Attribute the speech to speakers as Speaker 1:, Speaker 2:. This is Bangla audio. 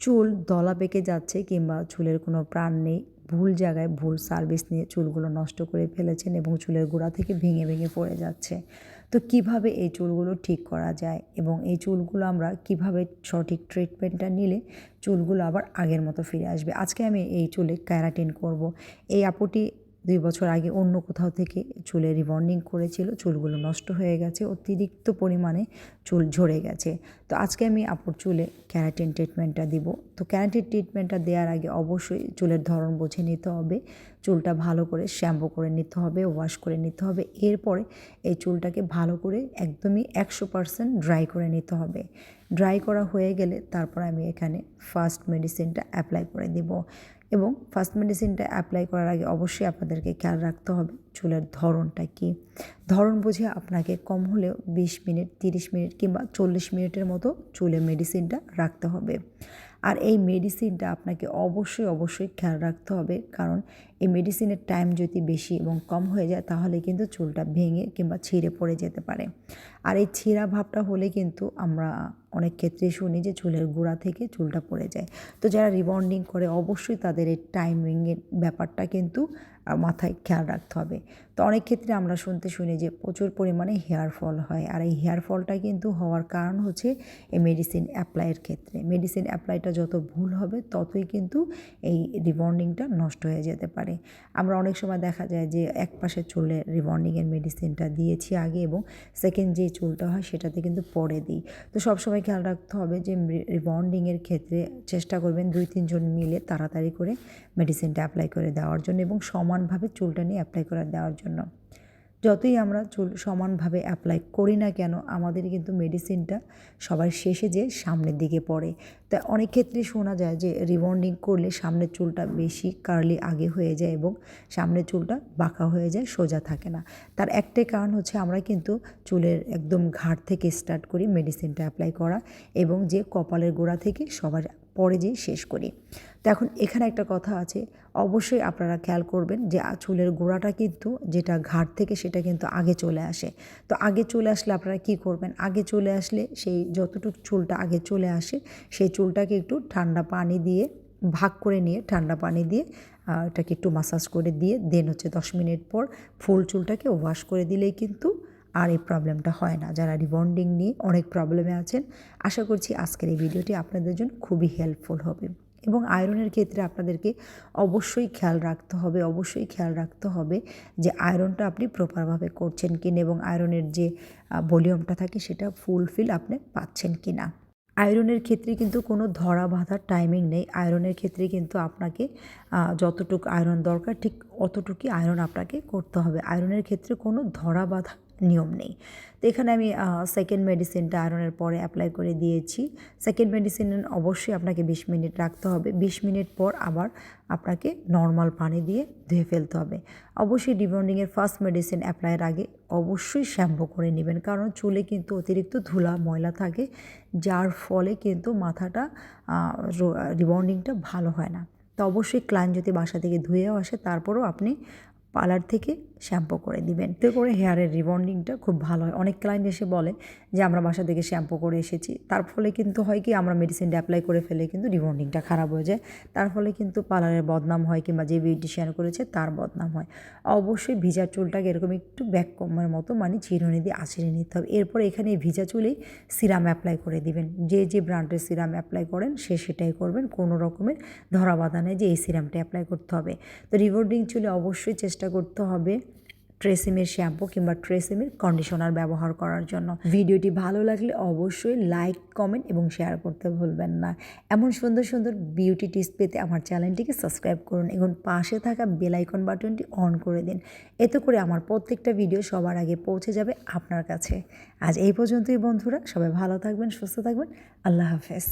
Speaker 1: চুল দলা পেকে যাচ্ছে কিংবা চুলের কোনো প্রাণ নেই, ভুল জায়গায় ভুল সার্ভিস নিয়ে চুলগুলো নষ্ট করে ফেলেছেন এবং চুলের গোড়া থেকে ভেঙে ভেঙে পড়ে যাচ্ছে। তো কীভাবে এই চুলগুলো ঠিক করা যায় এবং এই চুলগুলো আমরা কীভাবে সঠিক ট্রিটমেন্টটা নিলে চুলগুলো আবার আগের মতো ফিরে আসবে? আজকে আমি এই চুলে ক্যারাটিন করব। এই আপুটি দুই বছর আগে অন্য কোথাও থেকে চুলে রিবন্ডিং করেছিল, চুলগুলো নষ্ট হয়ে গেছে, অতিরিক্ত পরিমাণে চুল ঝরে গেছে। তো আজকে আমি আপুর চুলে ক্যারাটিন ট্রিটমেন্টটা দিব। তো ক্যারাটিন ট্রিটমেন্টটা দেওয়ার আগে অবশ্যই চুলের ধরন বুঝে নিতে হবে। চুলটা ভালো করে শ্যাম্পু করে নিতে হবে ওয়াশ করে নিতে হবে। এরপরে এই চুলটাকে ভালো করে একদমই একশো পারসেন্ট ড্রাই করে নিতে হবে। ড্রাই করা হয়ে গেলে তারপর আমি এখানে ফার্স্ট মেডিসিনটা অ্যাপ্লাই করে দেব এবং ফার্স্ট মেডিসিনটা অ্যাপ্লাই করার আগে অবশ্যই আপনাদেরকে খেয়াল রাখতে হবে চুলের ধরনটা কি। ধরন বুঝে আপনাকে কম হলেও বিশ মিনিট, তিরিশ মিনিট কিংবা চল্লিশ মিনিটের মতো চুলে মেডিসিনটা রাখতে হবে। আর এই মেডিসিনটা আপনাকে অবশ্যই অবশ্যই খেয়াল রাখতে হবে। কারণ এই মেডিসিনের টাইম যদি বেশি এবং কম হয়ে যায়, তাহলে কিন্তু চুলটা ভেঙে কিংবা ছিঁড়ে পড়ে যেতে পারে। আর এই ছিঁড়া ভাবটা হলে কিন্তু আমরা অনেক ক্ষেত্রে শুনি যে চুলের গোড়া থেকে চুলটা পড়ে যায়। তো যারা রিবন্ডিং করে, অবশ্যই তাদের এই টাইমিংয়ের ব্যাপারটা কিন্তু মাথায় খেয়াল রাখতে হবে। তো অনেক ক্ষেত্রে আমরা শুনতে শুনি যে প্রচুর পরিমাণে হেয়ার ফল হয়। আর এই হেয়ার ফলটা কিন্তু হওয়ার কারণ হচ্ছে এই মেডিসিন অ্যাপ্লাইয়ের ক্ষেত্রে। মেডিসিন অ্যাপ্লাইটা যত ভুল হবে, ততই কিন্তু এই রিবন্ডিংটা নষ্ট হয়ে যেতে পারে। আমরা অনেক সময় দেখা যায় যে এক পাশে চুলে রিবন্ডিংয়ের মেডিসিনটা দিয়েছি আগে এবং সেকেন্ড যে চুলটা হয়, সেটাতে কিন্তু পরে দিই। তো সবসময় খেয়াল রাখতে হবে যে রিবন্ডিংয়ের ক্ষেত্রে চেষ্টা করবেন দুই, তিনজন মিলে তাড়াতাড়ি করে মেডিসিনটা অ্যাপ্লাই করে দেওয়ার জন্য এবং সমানভাবে চুলটা নিয়ে অ্যাপ্লাই করে দেওয়ার জন্য। যতই আমরা চুল, সমানভাবে অ্যাপ্লাই করি না কেন, আমাদের কিন্তু মেডিসিনটা সবার শেষে যে সামনের দিকে পড়ে। তা অনেক ক্ষেত্রে শোনা যায় যে রিবন্ডিং করলে সামনের চুলটা বেশি কার্লি আগে হয়ে যায় এবং সামনের চুলটা বাঁকা হয়ে যায়, সোজা থাকে না। তার একটাই কারণ হচ্ছে আমরা কিন্তু চুলের একদম ঘাট থেকে স্টার্ট করি মেডিসিনটা অ্যাপ্লাই করা এবং যে কপালের গোড়া থেকে সবার পরে যেয়ে শেষ করি। তো এখন এখানে একটা কথা আছে, অবশ্যই আপনারা খেয়াল করবেন যে চুলের গোড়াটা কিন্তু যেটা ঘাট থেকে সেটা কিন্তু আগে চলে আসে। তো আগে চলে আসলে আপনারা কি করবেন? আগে চলে আসলে সেই যতটুকু চুলটা আগে চলে আসে, সেই চুলটাকে একটু ঠান্ডা পানি দিয়ে ভাগ করে নিয়ে, ঠান্ডা পানি দিয়ে এটাকে একটু মাসাজ করে দিয়ে দেন হচ্ছে দশ মিনিট পর ফুল চুলটাকে ওয়াশ করে দিলেই কিন্তু আর এই প্রবলেমটা হয় না। যারা রিবন্ডিং নিয়ে অনেক প্রবলেমে আছেন, আশা করছি আজকের এই ভিডিওটি আপনাদের জন্য খুবই হেল্পফুল হবে। এবং আয়রনের ক্ষেত্রে আপনাদেরকে অবশ্যই খেয়াল রাখতে হবে, অবশ্যই খেয়াল রাখতে হবে যে আয়রনটা আপনি প্রপারভাবে করছেন কিনা এবং আয়রনের যে ভলিউমটা থাকে সেটা ফুলফিল আপনি পাচ্ছেন কি না আয়রনের ক্ষেত্রে কিন্তু কোনো ধরা বাঁধার টাইমিং নেই। আয়রনের ক্ষেত্রে কিন্তু আপনাকে যতটুকু আয়রন দরকার, ঠিক অতটুকুই আয়রন আপনাকে করতে হবে। আয়রনের ক্ষেত্রে কোনো ধরা বাঁধা নিয়ম নেই। তো এখানে আমি সেকেন্ড মেডিসিনটা আয়রনের পরে অ্যাপ্লাই করে দিয়েছি। সেকেন্ড মেডিসিন অবশ্যই আপনাকে বিশ মিনিট রাখতে হবে। বিশ মিনিট পর আবার আপনাকে নর্মাল পানি দিয়ে ধুয়ে ফেলতে হবে। অবশ্যই ডিবন্ডিংয়ের ফার্স্ট মেডিসিন অ্যাপ্লাইয়ের আগে অবশ্যই শ্যাম্পু করে নেবেন। কারণ চুলে কিন্তু অতিরিক্ত ধুলা, ময়লা থাকে, যার ফলে কিন্তু মাথাটা রিবন্ডিংটা ভালো হয় না। তো অবশ্যই ক্লায়েন্ট যদি বাসা থেকে ধুয়েও আসে, তারপরেও আপনি পার্লার থেকে শ্যাম্পু করে দিবেন তো করে হেয়ারের রিবন্ডিংটা খুব ভালো হয়। অনেক ক্লায়েন্ট এসে বলে যে, আমরা বাসা থেকে শ্যাম্পু করে এসেছি। তার ফলে কিন্তু হয় কি, আমরা মেডিসিনটা অ্যাপ্লাই করে ফেলে কিন্তু রিবন্ডিংটা খারাপ হয়ে যায়। তার ফলে কিন্তু পার্লারের বদনাম হয় কিংবা যে বিউটিশিয়ান করেছে, তার বদনাম হয়। অবশ্যই ভিজা চুলটাকে এরকম একটু ব্যাক কমের মতো মানে চিরুনি দিয়ে আছড়ে নিতে হবে। এরপর এখানে ভিজা চুলেই সিরাম অ্যাপ্লাই করে দিবেন। যে যে ব্র্যান্ডের সিরাম অ্যাপ্লাই করেন, সে সেটাই করবেন। কোনো রকমের ধরা বাধা নেই যে, এই সিরামটা অ্যাপ্লাই করতে হবে। তো রিবন্ডিং চুলে অবশ্যই চেষ্টা করতে হবে ট্রেসিমের শ্যাম্পু কিংবা ট্রেসিমের কন্ডিশনার ব্যবহার করার জন্য। ভিডিওটি ভালো লাগলে অবশ্যই লাইক কমেন্ট এবং শেয়ার করতে ভুলবেন না। এমন সুন্দর সুন্দর বিউটি টিপস পেতে আমার চ্যানেলটিকে সাবস্ক্রাইব করুন এবং পাশে থাকা বেলাইকন বাটনটি অন করে দিন। এতে করে আমার প্রত্যেকটা ভিডিও সবার আগে পৌঁছে যাবে আপনার কাছে। আজ এই পর্যন্তই বন্ধুরা, সবাই ভালো থাকবেন, সুস্থ থাকবেন। আল্লাহ হাফেজ।